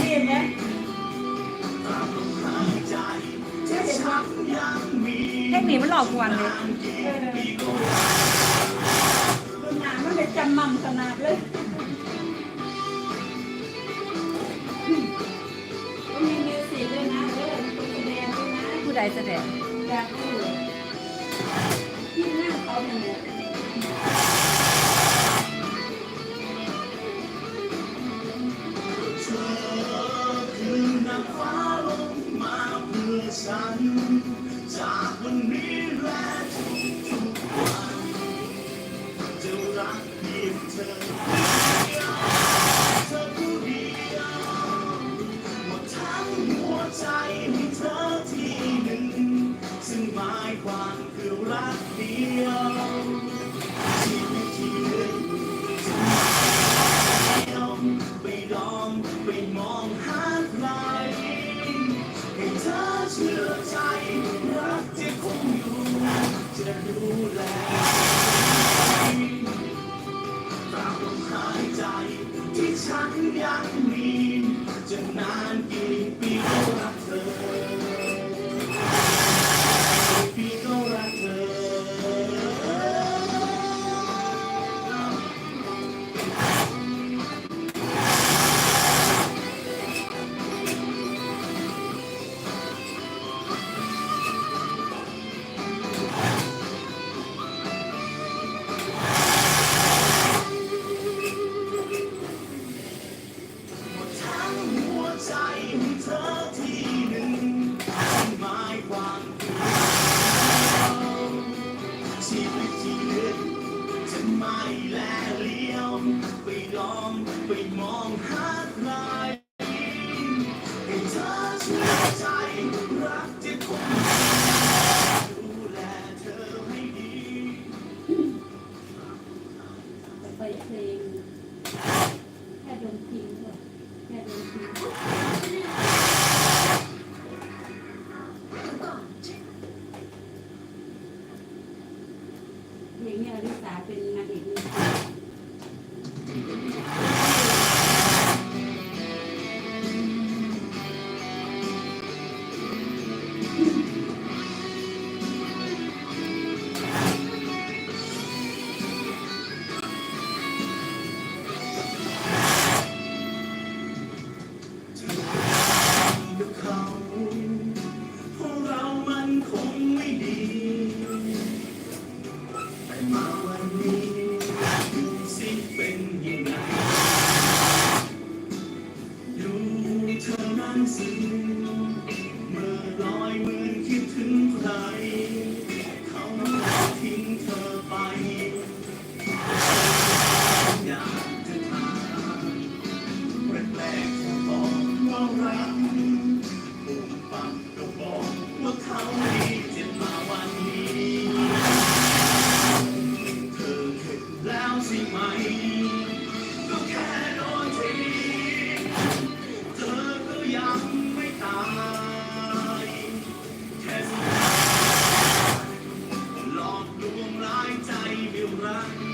เรียนนะเทคนิคมันหลอกกวนเลยหนามันเลยจำมั่งขนาดเลยมีมิวสิกด้วยนะด้วยแสดงด้วยนะผู้ใดแสดงอยากดูที่หน้าเขาเนี่ย ซึ่งหมายความคือรักเดียว Thank you. แลเลี้ยวไปลองไปมองหาใคร เพลงนี้อลิสาเป็นนางเอกมี เธอนั้นสิเมื่อลอยเหมือนคิดถึงใคร Allah.